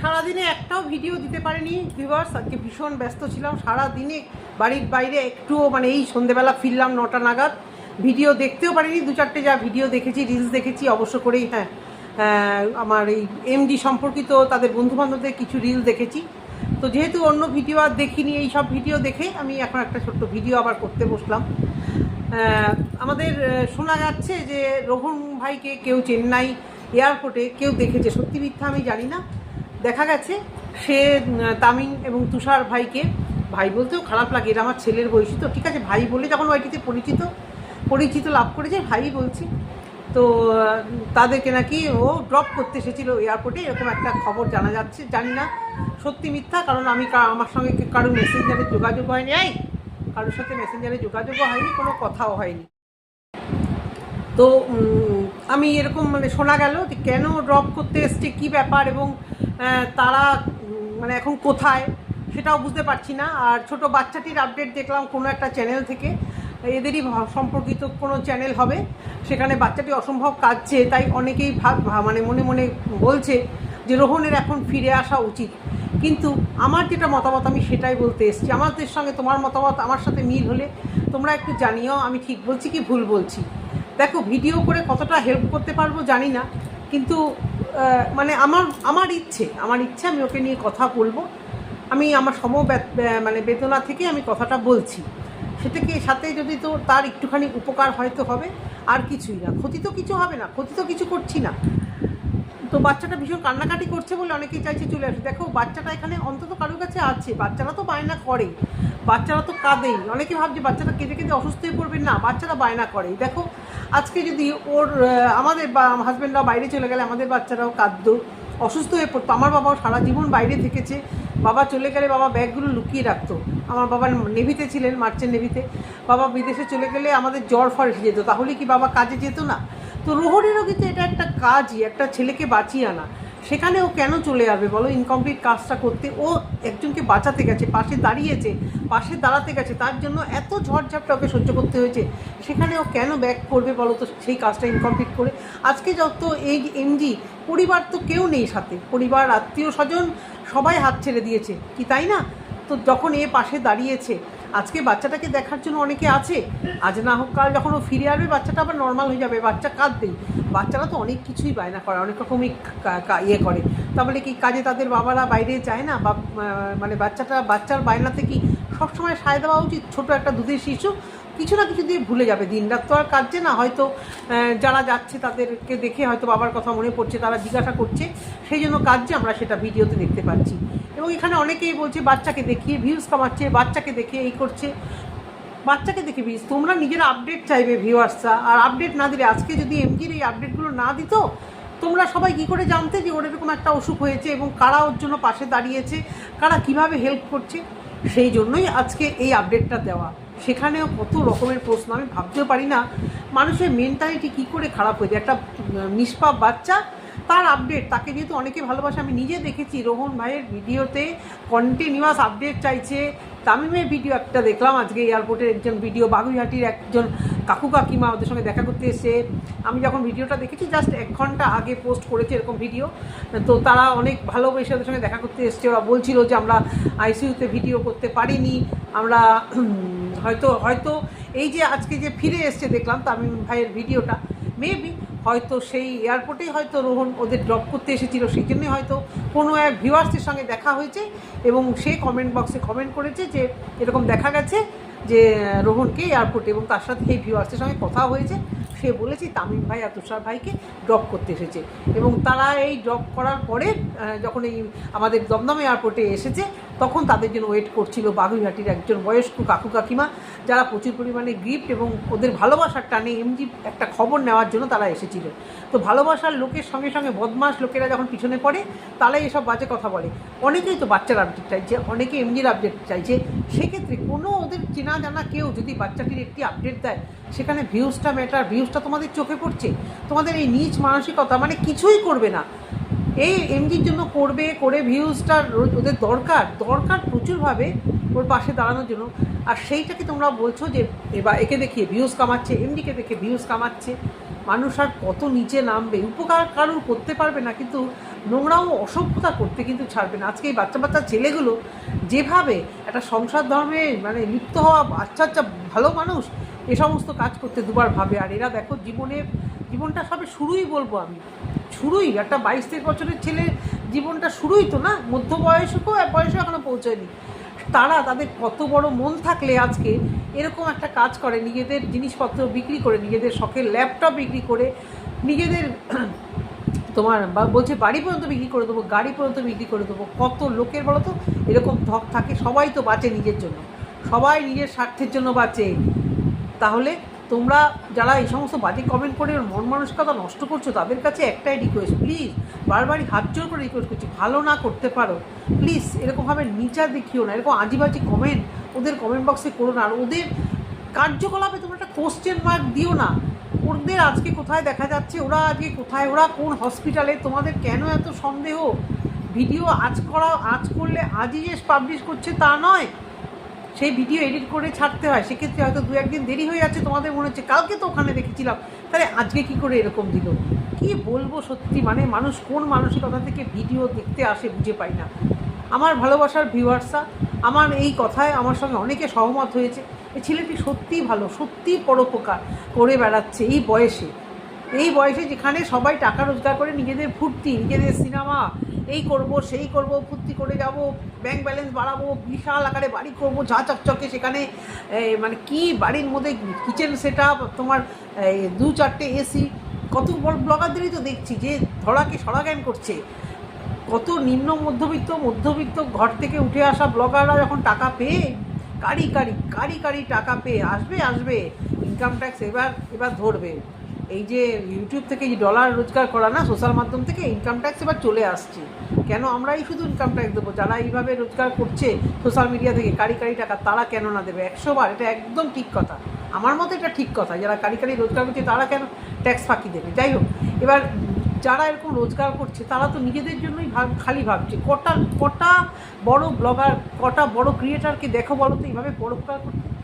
সারাদিনে একটাও ভিডিও দিতে পারিনি। ভিউয়ার্স আজকে ভীষণ ব্যস্ত ছিলাম। সারা দিনে বাড়ির বাইরে একটুও মানে এই সন্ধেবেলা ফিরলাম নটা নাগাদ। ভিডিও দেখতেও পারিনি। দু চারটে যা ভিডিও দেখেছি রিলস দেখেছি, অবশ্য করেই হ্যাঁ আমার এই এমডি সম্পর্কিত তাদের বন্ধুবান্ধবদের কিছু রিল দেখেছি। তো যেহেতু অন্য ভিডিও আর দেখিনি, এই সব ভিডিও দেখে আমি এখন একটা ছোট্ট ভিডিও আবার করতে বসলাম। আমাদের শোনা যাচ্ছে যে রোহন ভাইকে কেউ চেন্নাই এয়ারপোর্টে কেউ দেখেছে। সত্যি মিথ্যা আমি জানি না। দেখা গেছে, সে তামিম এবং তুষার ভাইকে, ভাই বলতেও খারাপ লাগে এটা আমার ছেলের বয়সী, তো ঠিক আছে, ভাই বলে যখন ওইটিতে পরিচিত পরিচিত লাভ করেছে, ভাই বলছি। তো তাদেরকে নাকি ও ড্রপ করতে এসেছিল এয়ারপোর্টে এরকম একটা খবর জানা যাচ্ছে, জানি না, সত্যি মিথ্যা, কারণ আমি আমার সঙ্গে কারও মেসেঞ্জারে যোগাযোগ হয়নি, এই, কারোর সাথে মেসেঞ্জারে যোগাযোগও হয়নি, কোনো কথাও হয়নি। তো আমি এরকম মানে শোনা গেল যে কেন ড্রপ করতে এসছে, কী ব্যাপার এবং তারা মানে এখন কোথায় সেটাও বুঝতে পারছি না। আর ছোট বাচ্চাটির আপডেট দেখলাম কোনো একটা চ্যানেল থেকে। এদেরই সম্পর্কিত কোনো চ্যানেল হবে। সেখানে বাচ্চাটি অসম্ভব কাঁদছে, তাই অনেকেই ভাব মানে মনে মনে বলছে যে রোহনের এখন ফিরে আসা উচিত। কিন্তু আমার যেটা মতামত, আমি সেটাই বলতে এসেছি। আমাদের সঙ্গে তোমার মতামত, আমার সাথে মিল হলে তোমরা একটু জানিও, আমি ঠিক বলছি কি ভুল বলছি। দেখো, ভিডিও করে কতটা হেল্প করতে পারব জানি না, কিন্তু মানে আমার আমার ইচ্ছে আমার ইচ্ছে আমি ওকে নিয়ে কথা বলব। আমি আমার সম মানে বেদনা থেকে আমি কথাটা বলছি। সেটাকে, সাথে যদি তো তার একটুখানি উপকার হয়তো হবে, আর কিছুই না। ক্ষতি তো কিছু হবে না, ক্ষতি তো কিছু করছি না। তো বাচ্চাটা ভীষণ কান্নাকাটি করছে বলে অনেকেই চাইছে চলে আসে দেখো, বাচ্চাটা এখানে অন্তত কারোর কাছে আছে, বাচ্চারা তো বায়না করে। বাচ্চারা তো কাঁদেই। অনেকে ভাবছে বাচ্চাটা কেঁদে কেঁদে অসুস্থ হয়ে পড়বে। না, বাচ্চারা বায়না করে দেখো আজকে যদি ওর আমাদের বা হাজব্যান্ডরা বাইরে চলে গেলে আমাদের বাচ্চারাও কাঁদ্য অসুস্থ হয়ে পড়তো। আমার বাবাও সারা জীবন বাইরে থেকেছে। বাবা চলে গেলে বাবা ব্যাগগুলো লুকিয়ে রাখতো। আমার বাবা নেভিতে ছিলেন মার্চেন্ট নেভিতে। বাবা বিদেশে চলে গেলে আমাদের জ্বর ফর যেত। তাহলে কি বাবা কাজে যেত না? তো রোহরেরও কিন্তু এটা একটা কাজই, একটা ছেলেকে বাঁচিয়ে আনা। সেখানে ও কেন চলে যাবে? বলো ইনকমপ্লিট কাজটা করতে। ও একজনকে বাঁচাতে গেছে, পাশে দাঁড়িয়েছে, পাশে দাঁড়াতে গেছে, তার জন্য এত ঝড়ঝাপটা ওকে সহ্য করতে হয়েছে। সেখানে ও কেন ব্যাক করবে বলো তো, সেই কাজটা ইনকমপ্লিট করে? আজকে যত এই এমজি পরিবার তো কেউ নেই সাথে। পরিবার আত্মীয় স্বজন সবাই হাত ছেড়ে দিয়েছে। কি তাই না? তো যখন এ পাশে দাঁড়িয়েছে আজকে বাচ্চাটাকে দেখার জন্য অনেকে আছে। আজ না হোক কাল যখন ও ফিরে আসবে, বাচ্চাটা আবার নর্মাল হয়ে যাবে, বাচ্চা কাঁদবেই। বাচ্চারা তো অনেক কিছুই বায়না করে, অনেক রকমই ইয়ে করে। তাহলে কি, কাজে তাদের বাবারা বাইরে যায় না? বা মানে বাচ্চাটা, বাচ্চার বায়নাতে কি সবসময় সায় দেওয়া উচিত? ছোটো একটা দুধের শিশু কিছু না কিছু দিয়ে ভুলে যাবে। দিন রাত তো আর কাটছে না। হয়তো যারা যাচ্ছে তাদেরকে দেখে হয়তো বাবার কথা মনে পড়ছে, তারা জিজ্ঞাসা করছে। সেই জন্য কাজে আমরা সেটা ভিডিওতে দেখতে পাচ্ছি। এবং এখানে অনেকেই বলছে, বাচ্চাকে দেখিয়ে ভিউজ কামাচ্ছে, বাচ্চাকে দেখিয়ে এই করছে। বাচ্চাকে দেখে ভিউজ তোমরা নিজেরা আপডেট চাইবে ভিউয়ার্সরা আর আপডেট না দিলে, আজকে যদি এমজির এই আপডেটগুলো না দিত, তোমরা সবাই কী করে জানতে যে ওর এরকম একটা অসুখ হয়েছে এবং কারা ওর জন্য পাশে দাঁড়িয়েছে, কারা কীভাবে হেল্প করছে? সেই জন্যই আজকে এই আপডেটটা দেওয়া। সেখানেও কত রকমের প্রশ্ন, আমি ভাবতেও পারি না। মানুষের মেন্টালিটি কী করে খারাপ হয়ে যায়? একটা নিষ্পাপ বাচ্চা তার আপডেট তাকে যেহেতু অনেকে ভালোবাসে, আমি নিজে দেখেছি রোহন ভাইয়ের ভিডিওতে কন্টিনিউয়াস আপডেট চাইছে। তামিমের ভিডিও একটা দেখলাম আজকে এয়ারপোর্টের একজন ভিডিও বাগুইহাটির একজন কাকু কাকিমা ওদের সঙ্গে দেখা করতে এসে আমি যখন ভিডিওটা দেখেছি জাস্ট এক ঘণ্টা আগে পোস্ট করেছে এরকম ভিডিও তো তারা অনেক ভালোবেসে ওদের সঙ্গে দেখা করতে এসছে। ওরা বলছিল যে আমরা আইসিইউতে ভিডিও করতে পারিনি। আমরা হয়তো হয়তো এই যে আজকে যে ফিরে এসছে, দেখলাম তামিম ভাইয়ের ভিডিওটা মেবি হয়তো সেই এয়ারপোর্টেই হয়তো রোহন ওদের ড্রপ করতে এসেছিল সেই জন্যই হয়তো কোনো এক ভিউয়ার্সের সঙ্গে দেখা হয়েছে এবং সে কমেন্ট বক্সে কমেন্ট করেছে যে এরকম দেখা গেছে যে রোহনকে এয়ারপোর্টে এবং তার সাথে এই ভিউয়ার্সের সঙ্গে কথা হয়েছে। সে বলেছে, তামিম ভাই আর তুষার ভাইকে ড্রপ করতে এসেছে। এবং তারা এই ড্রপ করার পরে যখন এই আমাদের দমদম এয়ারপোর্টে এসেছে তখন তাদের জন্য ওয়েট করছিল বাগুইহাটির একজন বয়স্ক কাকু কাকিমা, যারা প্রচুর পরিমাণে গিফট এবং ওদের ভালোবাসার টানে এমজি একটা খবর নেওয়ার জন্য তারা এসেছিল। তো ভালোবাসার লোকের সঙ্গে সঙ্গে বদমাস লোকেরা যখন পিছনে পড়ে, তারাই এসব বাজে কথা বলে। অনেকেই তো বাচ্চার আপডেট চাইছে, অনেকে এমজির আপডেট চাইছে। সেক্ষেত্রে কোনো ওদের চেনা জানা কেউ যদি বাচ্চাটির একটি আপডেট দেয়, সেখানে ভিউজটা ম্যাটার ভিউজটা তোমাদের চোখে পড়ছে? তোমাদের এই নিচ মানসিকতা মানে কিছুই করবে না। এই এমজির জন্য করবে, করে ভিউজটা ওদের দরকার দরকার প্রচুরভাবে ওর পাশে দাঁড়ানোর জন্য। আর সেইটাকে তোমরা বলছো যে, এবার একে দেখিয়ে ভিউজ কামাচ্ছে, এমডিকে দেখে ভিউজ কামাচ্ছে। মানুষ আর কত নিচে নামবে, উপকার কারুর করতে পারবে না, কিন্তু নোংরাও অসভ্যতা করতে কিন্তু ছাড়বে না। আজকে এই বাচ্চা বাচ্চা ছেলেগুলো যেভাবে একটা সংসার ধর্মে মানে লিপ্ত হওয়া আচ্ছা আচ্ছা ভালো মানুষ এ সমস্ত কাজ করতে দুবার ভাবে। আর এরা দেখো জীবনের জীবনটা সবে শুরুই বলব আমি। শুরুই, একটা বাইশ তেইশ বছরের ছেলে জীবনটা শুরুই তো না? মধ্য বয়সকেও বয়সে এখনও পৌঁছয়নি। তারা তাদের কত বড় মন থাকলে আজকে এরকম একটা কাজ করে, নিজেদের জিনিসপত্র বিক্রি করে, নিজেদের শখের ল্যাপটপ বিক্রি করে, নিজেদের তোমার বলছে বাড়ি পর্যন্ত বিক্রি করে দেবো, গাড়ি পর্যন্ত বিক্রি করে দেবো। কত লোকের বলো তো, এরকম ধক থাকে, সবাই তো বাঁচে নিজের জন্য। সবাই নিজের স্বার্থের জন্য বাঁচে। তাহলে তোমরা যারা এই সমস্ত বাজে কমেন্ট করে মন মানসিকতা নষ্ট করছ, তাদের কাছে একটাই রিকোয়েস্ট প্লিজ বারবারই হাত জোর করে রিকোয়েস্ট করছি, ভালো না করতে পারো। প্লিজ এরকমভাবে নিচার দেখিও না, এরকম আজিবাজি কমেন্ট ওদের কমেন্ট বক্সে করো না। আর ওদের কার্যকলাপে তোমরা একটা কোশ্চেন মার্ক দিও না। ওদের আজকে কোথায় দেখা যাচ্ছে, ওরা আজকে কোথায়, ওরা কোন হসপিটালে তোমাদের কেন এত সন্দেহ? ভিডিও আজ করা, আজ করলে আজই যে পাবলিশ করছে তা নয়। সেই ভিডিও এডিট করে ছাড়তে হয়, সেক্ষেত্রে হয়তো দু একদিন দেরি হয়ে যাচ্ছে, তোমাদের মনে হচ্ছে কালকে তো ওখানে দেখেছিলাম। তাহলে আজকে কি করে এরকম দিল? কি বলব সত্যি মানে মানুষ কোন মানসিকতা থেকে ভিডিও দেখতে আসে বুঝে পাই না। আমার ভালোবাসার ভিউয়ার্সরা, আমার এই কথায় আমার সঙ্গে অনেকে সহমত হয়েছে এই ছেলেটি সত্যিই ভালো, সত্যিই পরোপকার করে বেড়াচ্ছে এই বয়সে। এই বয়সে যেখানে সবাই টাকা রোজগার করে, নিজেদের ফুর্তি, নিজেদের সিনেমা, এই করব, সেই করব, ফুর্তি করে যাব ব্যাংক ব্যালেন্স বাড়াবো, বিশাল আকারে বাড়ি করব, যা চকচকে সেখানে মানে কি বাড়ির মধ্যে কিচেন সেট তোমার দু চারটে এসি কত বড় ব্লগারদেরই তো দেখছি যে ধরাকে সরাজ্ঞান করছে। কত নিম্ন মধ্যবিত্ত মধ্যবিত্ত ঘর থেকে উঠে আসা ব্লগাররা যখন টাকা পেয়ে, কারি কারি কারি কারি টাকা পেয়ে আসবে আসবে ইনকাম ট্যাক্স এবার এবার ধরবে। এই যে ইউটিউব থেকে যে ডলার রোজগার করা না সোশ্যাল মাধ্যম থেকে ইনকাম ট্যাক্স এবার চলে আসছে। কেন আমরাই শুধু ইনকাম ট্যাক্স দেবো? যারা এইভাবে রোজগার করছে সোশ্যাল মিডিয়া থেকে, কারি কারি টাকা, তারা কেন না দেবে? একশো বার, এটা একদম ঠিক কথা। আমার মতে এটা ঠিক কথা, যারা কারি কারি রোজগার করছে, তারা কেন ট্যাক্স ফাঁকি দেবে? যাই হোক, এবার যারা এরকম রোজগার করছে, তারা তো নিজেদের জন্যই ভাব, খালি ভাবছে। কটা কটা বড় ব্লগার কটা বড় ক্রিয়েটারকে দেখো বলো তো, এইভাবে পরোপকার করতে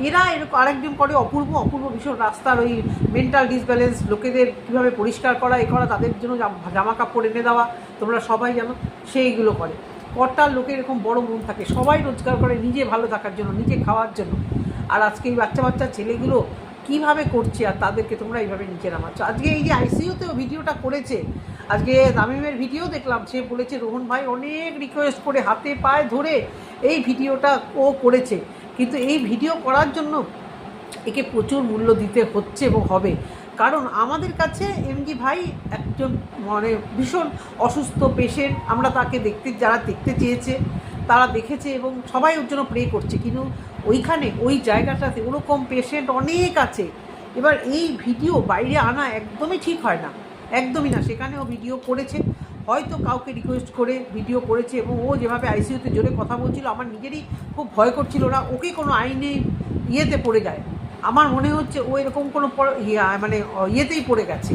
এরা এরকম আরেকজন করে অপূর্ব অপূর্ব ভীষণ রাস্তার ওই মেন্টাল ডিসব্যালেন্স লোকেদের কীভাবে পরিষ্কার করা, এ করা, তাদের জন্য জাম- কাপড় এনে দেওয়া, তোমরা সবাই জানো, সেইগুলো করে। কটা লোকের এরকম বড় মন থাকে, সবাই রোজগার করে নিজে ভালো থাকার জন্য, নিজে খাওয়ার জন্য। আর আজকে এই বাচ্চা বাচ্চা ছেলেগুলো কীভাবে করছে আর তাদেরকে তোমরা এইভাবে নিচে নামাচ্ছ? আজকে এই যে আইসিইউতেও ভিডিওটা করেছে, আজকে তামিমের ভিডিও দেখলাম, সে বলেছে, রোহন ভাই অনেক রিকোয়েস্ট করে হাতে পায়ে ধরে এই ভিডিওটা ও করেছে। কিন্তু এই ভিডিও করার জন্য একে প্রচুর মূল্য দিতে হচ্ছে এবং হবে। কারণ আমাদের কাছে এমজি ভাই একজন মানে ভীষণ অসুস্থ পেশেন্ট, আমরা তাকে দেখতে, যারা দেখতে চেয়েছে, তারা দেখেছে এবং সবাই ওর জন্য প্রে করছে। কিন্তু ওইখানে, ওই জায়গাটাতে ওরকম পেশেন্ট অনেক আছে। এবার এই ভিডিও বাইরে আনা একদমই ঠিক হয় না। একদমই না। সেখানেও ভিডিও করেছে। হয়তো কাউকে রিকোয়েস্ট করে ভিডিও করেছে এবং ও যেভাবে আইসিইউতে জোরে কথা বলছিল, আমার নিজেরই খুব ভয় করছিল না, ওকে কোনো আইনে ইয়েতে পড়ে যায়। আমার মনে হচ্ছে ও এরকম কোনো মানে ইয়েতেই পড়ে গেছে।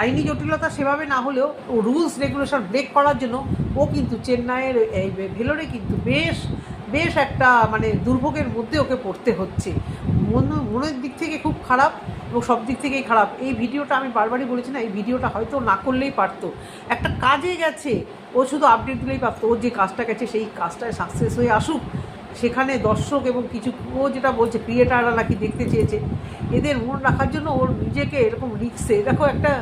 আইনি জটিলতা সেভাবে না হলেও ও রুলস রেগুলেশন ব্রেক করার জন্য ও কিন্তু চেন্নাইয়ের এই ভেলোরে কিন্তু বেশ বেশ একটা মানে দুর্ভোগের মধ্যে ওকে পড়তে হচ্ছে। মন, মনের দিক থেকে খুব খারাপ। এবং সব দিক থেকেই খারাপ। এই ভিডিওটা আমি বারবারই বলেছি না, এই ভিডিওটা হয়তো না করলেই পারতো। একটা কাজে গেছে, ও শুধু আপডেট দিলেই পারতো। ওর যে কাজটা গেছে, সেই কাজটায় সাকসেস হয়ে আসুক। সেখানে দর্শক এবং কিছু, ও যেটা বলছে ক্রিয়েটাররা নাকি দেখতে চেয়েছে। এদের মন রাখার জন্য ওর নিজেকে এরকম রিক্সে দেখো একটা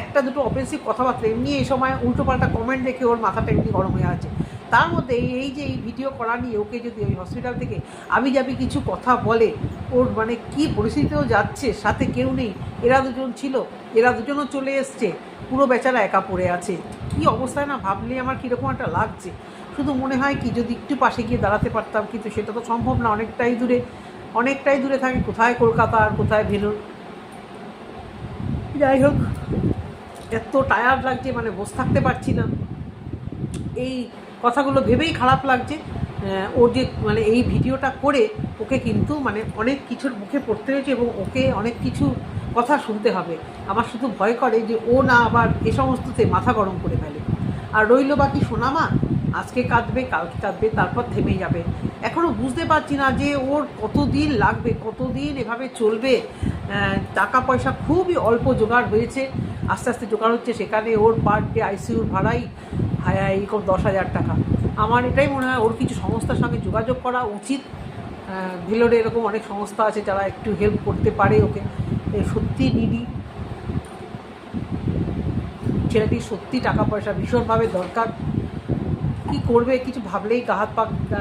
একটা দুটো অফেন্সিভ কথাবার্তা, এমনি এই সময় উল্টোপাল্টা কমেন্ট দেখে ওর মাথাটা এমনি গরম হয়ে আছে। তার মধ্যে এই যে এই ভিডিও করা নিয়ে ওকে যদি ওই হসপিটাল থেকে আমি যাবি কিছু কথা বলে, ওর মানে কি পরিস্থিতিও যাচ্ছে, সাথে কেউ নেই, এরা দুজন ছিল, এরা দুজনও চলে এসছে, পুরো বেচারা একা পড়ে আছে। কি অবস্থায় না, ভাবলে আমার কীরকম একটা লাগছে। শুধু মনে হয় কি যদি একটু পাশে গিয়ে দাঁড়াতে পারতাম, কিন্তু সেটা তো সম্ভব না, অনেকটাই দূরে অনেকটাই দূরে থাকে, কোথায় কলকাতা আর কোথায় ভেলোর। যাই হোক, এত টায়ার্ড লাগছে মানে বসে থাকতে পারছি না। এই কথাগুলো ভেবেই খারাপ লাগছে। ওর যে মানে এই ভিডিওটা করে, ওকে কিন্তু মানে অনেক কিছুর মুখে পড়তে হয়েছে এবং ওকে অনেক কিছু কথা শুনতে হবে। আমার শুধু ভয় করে যে ও না আবার এ সমস্ততে মাথা গরম করে ফেলে। আর রইল বাকি সোনামা। আজকে কাঁদবে, কালকে কাঁদবে, তারপর থেমে যাবে। এখনও বুঝতে পারছি না যে ওর কতদিন লাগবে, কতদিন এভাবে চলবে। টাকা পয়সা খুবই অল্প জোগাড় হয়েছে। আস্তে আস্তে জোগাড় হচ্ছে সেখানে। ওর পার ডে আইসিউর ভাড়াই হায় এরকম দশ হাজার টাকা। আমার এটাই মনে হয়, ওর কিছু সংস্থার সঙ্গে যোগাযোগ করা উচিত। ভেলোরে এরকম অনেক সংস্থা আছে যারা একটু হেল্প করতে পারে ওকে। সত্যি নিডি। ছেলেটি সত্যি টাকা পয়সা ভীষণভাবে দরকার। কি করবে, কিছু ভাবলেই গা হাত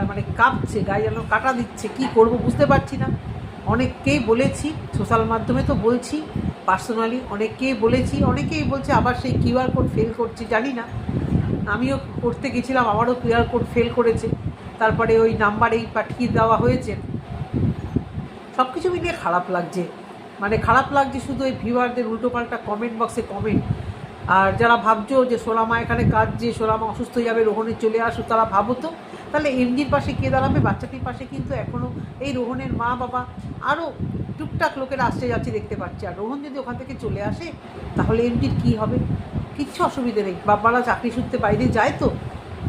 মানে কাঁপছে, গায়ে যেন কাটা দিচ্ছে, কি করব বুঝতে পারছি না। অনেককেই বলেছি, সোশ্যাল মাধ্যমে তো বলছি, পার্সোনালি অনেককেই বলেছি, অনেকেই বলছে আবার সেই কিউআর কোড ফেল করছে, জানি না। আমিও করতে গেছিলাম আমারও কিউআর কোড ফেল করেছে। তারপরে ওই নাম্বারেই পাঠিয়ে দেওয়া হয়েছে। সব কিছু মিলিয়ে খারাপ লাগছে। মানে খারাপ লাগছে শুধু ওই ভিউয়ারদের উল্টোপাল্টা কমেন্ট বক্সে কমেন্ট আর যারা ভাবছ যে সোলামা এখানে কাজ যে সোলামা অসুস্থ হয়ে যাবে রোহণে চলে আসো তারা ভাবো তো। তাহলে এমজির পাশে কে দাঁড়াবে? বাচ্চাটির পাশে কিন্তু এখনও এই রোহণের মা বাবা আরও টুকটাক লোকেরা আসতে যাচ্ছে দেখতে পাচ্ছি। আর রোহণ যদি ওখান থেকে চলে আসে, তাহলে এমজির কী হবে? কিচ্ছু অসুবিধে নেই। বাবারা চাকরি সূত্রে বাইরে যায় তো।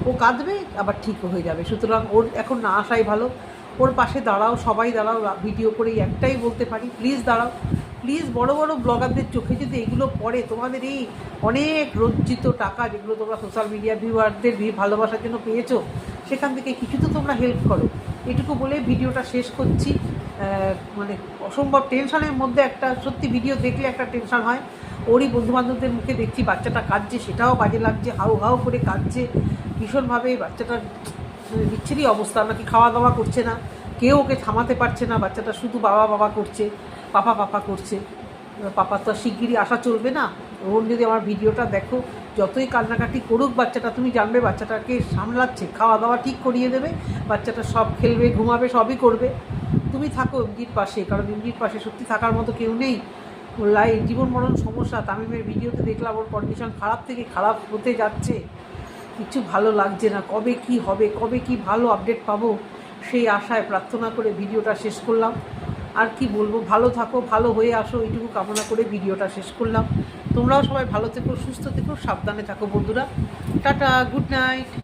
ও কাঁদবে, আবার ঠিক হয়ে যাবে। সুতরাং ওর এখন না আসাই ভালো। ওর পাশে দাঁড়াও, সবাই দাঁড়াও ভিডিও করেই একটাই বলতে পারি প্লিজ দাঁড়াও। প্লিজ বড় বড় ব্লগারদের চোখে যদি এগুলো পড়ে, তোমাদের এই অনেক রঞ্জিত টাকা যেগুলো তোমরা সোশ্যাল মিডিয়া ভিউয়ারদের ভালোবাসার জন্য পেয়েছ, সেখান থেকে কিছু তো তোমরা হেল্প করো। এটুকু বলে ভিডিওটা শেষ করছি। মানে অসম্ভব টেনশনের মধ্যে একটা, সত্যি ভিডিও দেখলে একটা টেনশন হয়। ওরই বন্ধুবান্ধবদের মুখে দেখছি বাচ্চাটা কাঁদছে, সেটাও বাজে লাগছে, হাউ হাউ করে কাঁদছে, ভীষণভাবে বাচ্চাটার মানে বিচ্ছিরি অবস্থা নাকি খাওয়া দাওয়া করছে না? কেউ ওকে থামাতে পারছে না, বাচ্চাটা শুধু বাবা বাবা করছে পাপা পাপা করছে পাপা তো শিগগিরই আসা চলবে না। ওর যদি আমার ভিডিওটা দেখো, যতই কান্নাকাটি করুক বাচ্চাটা, তুমি জানবে বাচ্চাটাকে সামলাচ্ছে খাওয়া দাওয়া ঠিক করিয়ে দেবে, বাচ্চাটা সব খেলবে, ঘুমাবে, সবই করবে। তুমি থাকো এমজির পাশে, কারণ এমজির পাশে সত্যি থাকার মতো কেউ নেই। লাই জীবন মরণ সমস্যা, তামিমের ভিডিওতে দেখলাম ওর কন্ডিশন খারাপ থেকে খারাপ হতে যাচ্ছে। কিছু ভালো লাগছে না, কবে কি হবে, কবে কি ভালো আপডেট পাবো সেই আশায় প্রার্থনা করে ভিডিওটা শেষ করলাম। আর কি বলব, ভালো থাকো, ভালো হয়ে আসো, এইটুকু কামনা করে ভিডিওটা শেষ করলাম। তোমরাও সবাই ভালো থেকো, সুস্থ থেকো, সাবধানে থাকো বন্ধুরা। Tata good night